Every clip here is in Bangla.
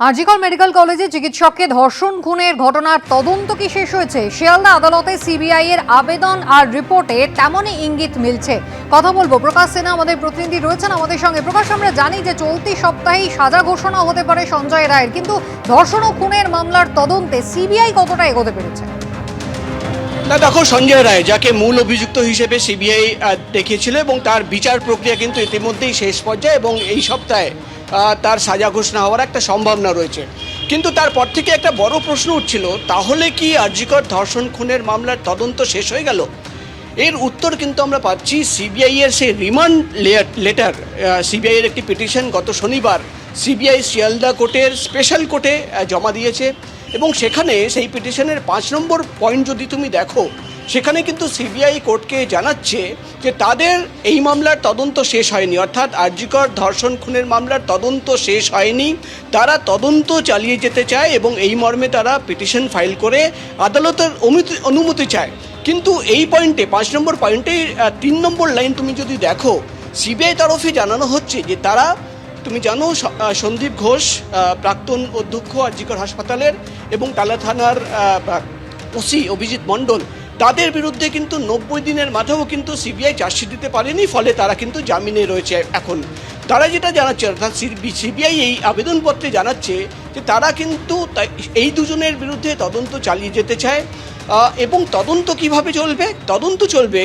আজিকল মেডিকেল কলেজে চিকিৎসককে ধর্ষণ খুনের ঘটনার তদন্ত কি শেষ হয়েছে? শিয়ালদা আদালতে সিবিআই এর আবেদন আর রিপোর্টে তেমনই ইঙ্গিত মিলছে। কথা বলব, প্রকাশ সেনা আমাদের প্রতিনিধি রয়েছেন আমাদের সঙ্গে। প্রকাশ, আমরা জানি যে চলতি সপ্তাহেই সাজা ঘোষণা হতে পারে সঞ্জয় রায়ের, কিন্তু ধর্ষণ ও খুনের মামলার তদন্তে সিবিআই কতটা এগোতে পেরেছে? না, দেখো, সঞ্জয় রায় যাকে মূল অভিযুক্ত হিসেবে সিবিআই দেখিয়েছিল এবং তার বিচার প্রক্রিয়া কিন্তু ইতিমধ্যেই শেষ পর্যায়ে এবং এই সপ্তাহে তার সাজা ঘোষণা হওয়ার একটা সম্ভাবনা রয়েছে। কিন্তু তারপর থেকে একটা বড় প্রশ্ন উঠছিল, তাহলে কি আর্যিকর ধর্ষণ খুনের মামলার তদন্ত শেষ হয়ে গেল? এর উত্তর কিন্তু আমরা পাচ্ছি সিবিআই এর সেই রিমান্ড লেটার সিবিআই এর একটি পিটিশন গত শনিবার। সিবিআই শিয়ালদা কোর্টের স্পেশাল কোর্টে জমা দিয়েছে এবং সেখানে সেই পিটিশনের পাঁচ নম্বর পয়েন্ট যদি তুমি দেখো সেখানে কিন্তু সিবিআই কোর্টকে জানাচ্ছে যে তাদের এই মামলার তদন্ত শেষ হয়নি। অর্থাৎ আর্যিকর ধর্ষণ খুনের মামলার তদন্ত শেষ হয়নি। তারা তদন্ত চালিয়ে যেতে চায় এবং এই মর্মে তারা পিটিশন ফাইল করে আদালতের অনুমতি- চায়। কিন্তু এই পয়েন্টে, পাঁচ নম্বর পয়েন্টে তিন নম্বর লাইন তুমি যদি দেখো, সিবিআই তরফে জানানো হচ্ছে যে তারা, তুমি জানো সন্দীপ ঘোষ প্রাক্তন অধ্যক্ষ আরজিকর হাসপাতালের এবং টালা থানার ওসি অভিজিৎ মণ্ডল তাদের বিরুদ্ধে কিন্তু নব্বই দিনের মাঝেও কিন্তু সিবিআই চার্জশিট দিতে পারেনি, ফলে তারা কিন্তু জামিনে রয়েছে এখন। তারা যেটা জানাচ্ছে, অর্থাৎ সিবিআই এই আবেদনপত্রে জানাচ্ছে যে তারা কিন্তু এই দুজনের বিরুদ্ধে তদন্ত চালিয়ে যেতে চায় এবং তদন্ত কীভাবে চলবে? তদন্ত চলবে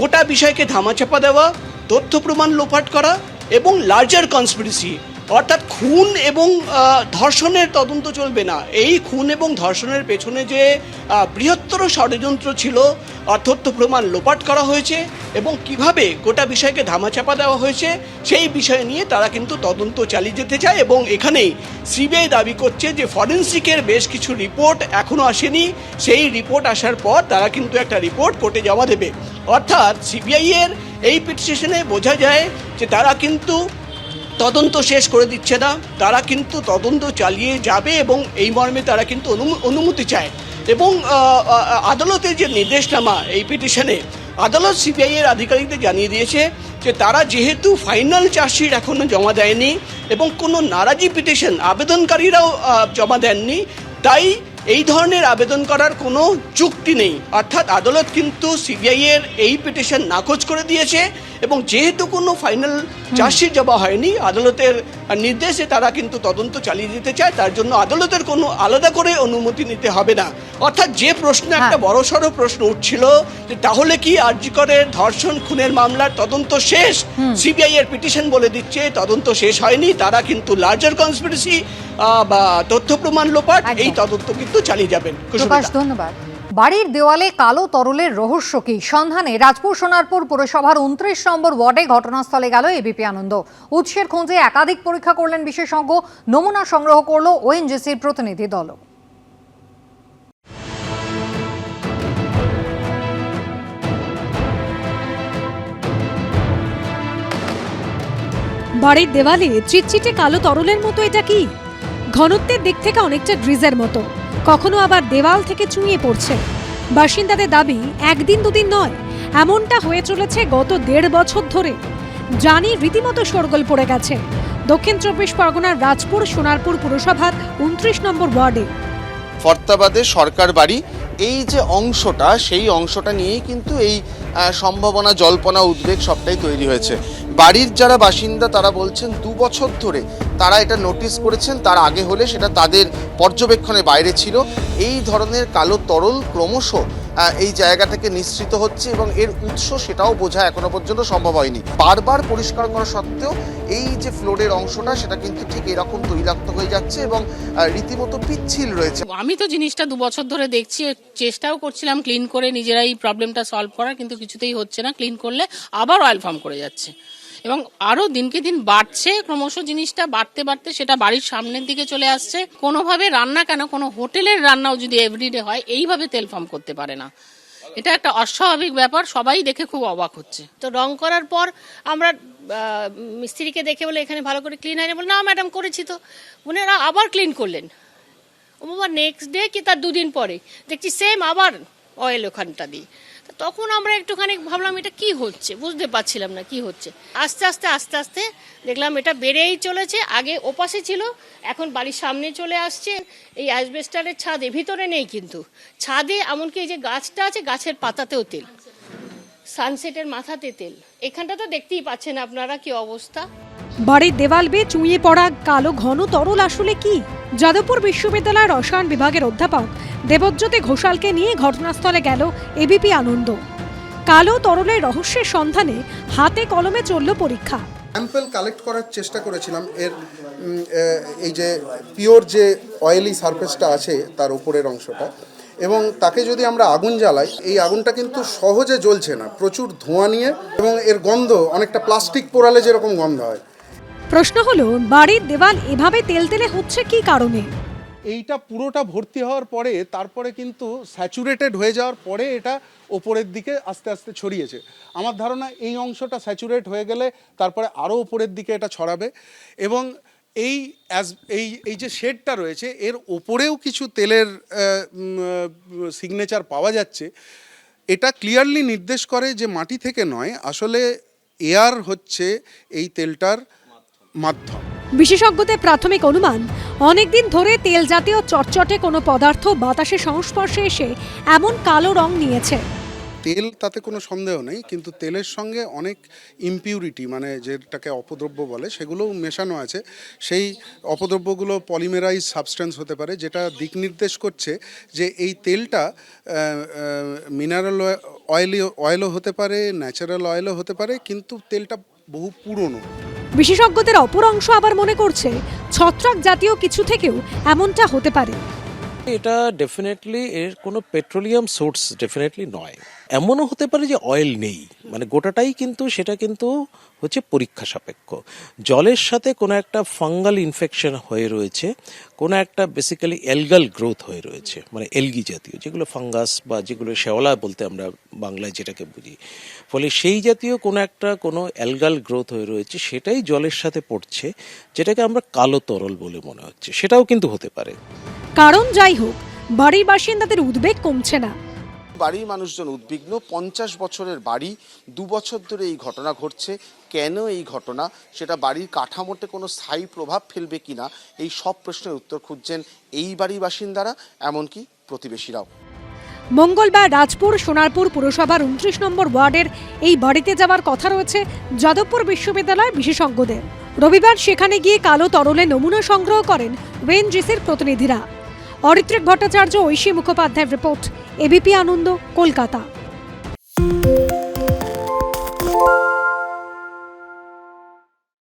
গোটা বিষয়কে ধামাচাপা দেওয়া, তথ্য প্রমাণ লোপাট করা এবং লার্জার কনস্পিরেসি অর্থাৎ খুন এবং ধর্ষণের তদন্ত চলবে না। এই খুন এবং ধর্ষণের পেছনে যে বৃহত্তর ষড়যন্ত্র ছিল তথ্য প্রমাণ লোপাট করা হয়েছে এবং কীভাবে গোটা বিষয়কে ধামাচাপা দেওয়া হয়েছে, সেই বিষয় নিয়ে তারা কিন্তু তদন্ত চালিয়ে যেতে চায় এবং এখানেই সিবিআই দাবি করছে যে ফরেন্সিকের বেশ কিছু রিপোর্ট এখনও আসেনি। সেই রিপোর্ট আসার পর তারা কিন্তু একটা রিপোর্ট কোর্টে জমা দেবে। অর্থাৎ সিবিআইয়ের এই পিটিশনে বোঝা যায় যে তারা কিন্তু তদন্ত শেষ করে দিচ্ছে না। তারা কিন্তু তদন্ত চালিয়ে যাবে এবং এই মর্মে তারা কিন্তু অনুম- অনুমতি চায়। এবং আদালতের যে নির্দেশনামা এই পিটিশনে, আদালত সিবিআই এর আধিকারিকদের জানিয়ে দিয়েছে যে তারা যেহেতু ফাইনাল চার্জশিট এখনও জমা দেয়নি এবং কোনো নারাজি পিটিশন আবেদনকারীরাও জমা দেননি, তাই এই ধরনের আবেদন করার কোনো যুক্তি নেই। অর্থাৎ আদালত কিন্তু সিবিআই এর এই পিটিশন নাকচ করে দিয়েছে। এবং যেহেতু কোনো ফাইনাল চার্জশিট জমা হয়নি আদালতের নির্দেশে তারা কিন্তু তদন্ত চালিয়ে দিতে চায় তার জন্য আদালতের কোনো আলাদা করে অনুমতি নিতে হবে না। অর্থাৎ যে প্রশ্ন একটা হ্যাঁ। বড়সড় প্রশ্ন উঠছিল যে তাহলে কি আরজিকরের ধর্ষণ খুনের মামলার তদন্ত শেষ? সিবিআই এর পিটিশন বলে দিচ্ছে তদন্ত শেষ হয়নি তারা কিন্তু লার্জার কনস্পিরেসি বা তথ্য প্রমাণ লোপাট এই তদন্ত কিন্তু চালিয়ে যাবেন। ধন্যবাদ। বাড়ির দেওয়ালে কালো তরলের রহস্য কি? সন্ধানে রাজপুর সোনারপুর পুরসভার উনত্রিশ নম্বর ওয়ার্ডে ঘটনাস্থলে গেল এবিপি আনন্দ। উৎসের খোঁজে একাধিক পরীক্ষা করলেন বিশেষজ্ঞ। নমুনা সংগ্রহ করল ওএনজিসির প্রতিনিধি দল। বাড়ির দেওয়ালে চিটচিটে কালো তরলের মতো এটা কি? ঘনত্বের দিক থেকে অনেকটা গ্রিজের মতো। কখনো আবার দেওয়াল থেকে চুঁইয়ে পড়ছে। বাসিন্দাদের দাবি, একদিন দুদিন নয়, এমনটা হয়ে চলেছে গত দেড় বছর ধরে। জানি রীতিমতো শোরগোল পড়ে গেছে। দক্ষিণ চব্বিশ পরগনার রাজপুর, সোনারপুর পুরসভার উনত্রিশ নম্বর ওয়ার্ডে। ফর্তাবাদের সরকার বাড়ি, এই যে অংশটা, সেই অংশটা নিয়েই কিন্তু এই সম্ভাবনা, জল্পনা, উদ্বেগ সবটাই তৈরি হয়েছে। বাড়ির যারা বাসিন্দা, তারা বলছেন দু বছর ধরে তারা এটা নোটিস করেছেন, তার আগে হলে সেটা তাদের পর্যবেক্ষণে বাইরে ছিল। এই ধরনের কালো তরল ক্রমশ এই জায়গা থেকে নিঃসৃত হচ্ছে এবং এর উৎস সেটাও বোঝা এখনও পর্যন্ত সম্ভব হয়নি। বারবার পরিষ্কার করা সত্ত্বেও এই যে ফ্লোরের অংশটা, সেটা কিন্তু ঠিক এরকম তৈলাক্ত হয়ে যাচ্ছে এবং রীতিমতো পিচ্ছিল রয়েছে। আমি তো জিনিসটা দু বছর ধরে দেখছি, চেষ্টাও করছিলাম ক্লিন করে নিজেরাই প্রবলেমটা সলভ করা, কিন্তু কিছুতেই হচ্ছে না। ক্লিন করলে আবার অয়েল ফর্ম করে যাচ্ছে। এবং আরও দিনকে দিন বাড়ছে। ক্রমশ জিনিসটা বাড়তে বাড়তে সেটা বাড়ির সামনের দিকে চলে আসছে। কোনোভাবে রান্না কেন, কোনো হোটেলের রান্নাও যদি এভরিডে হয়, এইভাবে তেল ফর্ম করতে পারে না। এটা একটা অস্বাভাবিক ব্যাপার, সবাই দেখে খুব অবাক হচ্ছে। তো রং করার পর আমরা মিস্ত্রিকে দেখে বলে, এখানে ভালো করে ক্লিন হয়নি বলে, না ম্যাডাম করেছি তো। উনি ওরা আবার ক্লিন করলেন। ও বাবা নেক্সট ডে কি তার দুদিন পরে? দেখছি সেম আবার অয়েল ওখানটা তো তখন আমরা একটুখানি ভাবলাম, এটা কি হচ্ছে? বুঝতে পারছিলাম না কি হচ্ছে। আস্তে আস্তে আস্তে আস্তে দেখলাম এটা বেড়েই চলেছে, আগে ওপাশে ছিল, এখন বাড়ির সামনে চলে আসছে। এই অ্যাসবেস্টারের ছাদে, ভিতরে নেই কিন্তু। ছাদে এমনকি এই যে গাছটা আছে, গাছের পাতাতেও তেল। সানসেটের মাথাতে তেল। এখানটা তো দেখতেই পাচ্ছেন আপনারা কি অবস্থা। বাড়ির দেওয়াল বেয়ে চুঁইয়ে পড়া কালো ঘন তরল আসলে কি? যাদবপুর বিশ্ববিদ্যালয়ের রসায়ন বিভাগের অধ্যাপক দেবজ্যোতি ঘোষালকে নিয়ে ঘটনাস্থলে গেল এবিপি আনন্দ। কালো তরলের রহস্যের সন্ধানে হাতে কলমে চলল পরীক্ষা। স্যাম্পল কালেক্ট করার চেষ্টা করেছিলাম। এর এই যে পিওর যে অয়েলি সারফেসটা আছে তার উপরের অংশটা এবং তাকে যদি আমরা আগুন জ্বালাই, এই আগুনটা কিন্তু সহজে জ্বলছে না। প্রচুর ধোঁয়া নিয়ে এবং এর গন্ধ অনেকটা প্লাস্টিক পোড়ালে যেরকম গন্ধ হয়। প্রশ্ন হলো, বাড়ির দেওয়াল এভাবে তেলতেলে হচ্ছে কি কারণে? এইটা পুরোটা ভর্তি হওয়ার পরে, তারপরে কিন্তু স্যাচুরেটেড হয়ে যাওয়ার পরে এটা ওপরের দিকে আস্তে আস্তে ছড়িয়েছে। আমার ধারণা এই অংশটা স্যাচুরেট হয়ে গেলে তারপরে আরও ওপরের দিকে এটা ছড়াবে এবং এই অ্যাজ এই এই যে শেডটা রয়েছে, এর ওপরেও কিছু তেলের সিগনেচার পাওয়া যাচ্ছে। এটা ক্লিয়ারলি নির্দেশ করে যে মাটি থেকে নয়, আসলে এয়ার হচ্ছে এই তেলটার মাধ্যম। বিশেষজ্ঞদের প্রাথমিক অনুমান অনেকদিন ধরে তেল জাতীয় চটচটে কোনো পদার্থ বাতাসের সংস্পর্শে এসে এমন কালো রং নিয়েছে। তেল তাতে কোনো সন্দেহ নেই কিন্তু তেলের সঙ্গে অনেক ইমপিউরিটি মানে যেটাকে অপদ্রব্য বলে সেগুলোও মেশানো আছে। সেই অপদ্রব্যগুলো পলিমেরাইজ সাবস্টেন্স হতে পারে যেটা দিক নির্দেশ করছে যে এই তেলটা মিনারেল অয়েলি অয়েলও হতে পারে ন্যাচারাল অয়েলও হতে পারে কিন্তু তেলটা বহু পুরনো। বিশেষজ্ঞদের অপর অংশ আবার মনে করছে ছত্রাক জাতীয় কিছু থেকেও এমনটা হতে পারে। এটা ডেফিনেটলি এর কোনো পেট্রোলিয়াম সোর্স ডেফিনেটলি নয়। এমনও হতে পারে যে অয়েল নেই। মানে গোটাটাই কিন্তু, সেটা কিন্তু হচ্ছে পরীক্ষা সাপেক্ষ। জলের সাথে কোনো একটা ফাঙ্গাল ইনফেকশন হয়ে রয়েছে, কোনো একটা বেসিক্যালি এলগাল গ্রোথ হয়ে রয়েছে মানে এলগি জাতীয়, যেগুলো ফাঙ্গাস বা যেগুলো শেওলা বলতে আমরা বাংলায় যেটাকে বুঝি। ফলে সেই জাতীয় কোনো একটা, কোনো অ্যালগাল গ্রোথ হয়ে রয়েছে, সেটাই জলের সাথে পড়ছে, যেটাকে আমরা কালো তরল বলে মনে হচ্ছে। সেটাও কিন্তু হতে পারে। কারণ যাই হোক বাড়ির বাসিন্দাদের উদ্বেগ কমছে না। বাড়ির মানুষজন উদ্বিগ্ন। পঞ্চাশ বছরের বাড়ি দু বছর ধরে এই ঘটনা ঘটছে। কেন এই ঘটনা? সেটা বাড়ির কাঠামোতে কোনো স্থায়ী প্রভাব ফেলবে কিনা এই সব প্রশ্নের উত্তর খুঁজছেন এই বাড়ির বাসিন্দারা এমনকি প্রতিবেশীরাও। মঙ্গলবার রাজপুর সোনারপুর পুরসভার উনত্রিশ নম্বর ওয়ার্ডের এই বাড়িতে যাওয়ার কথা রয়েছে যাদবপুর বিশ্ববিদ্যালয়ের বিশেষজ্ঞদের। রবিবার সেখানে গিয়ে কালো তরলে নমুনা সংগ্রহ করেন ওয়েনজিসির প্রতিনিধিরা। অরিত্রিক ভট্টাচার্য ঐশী মুখোপাধ্যায়ের রিপোর্ট এবিপি আনন্দ কলকাতা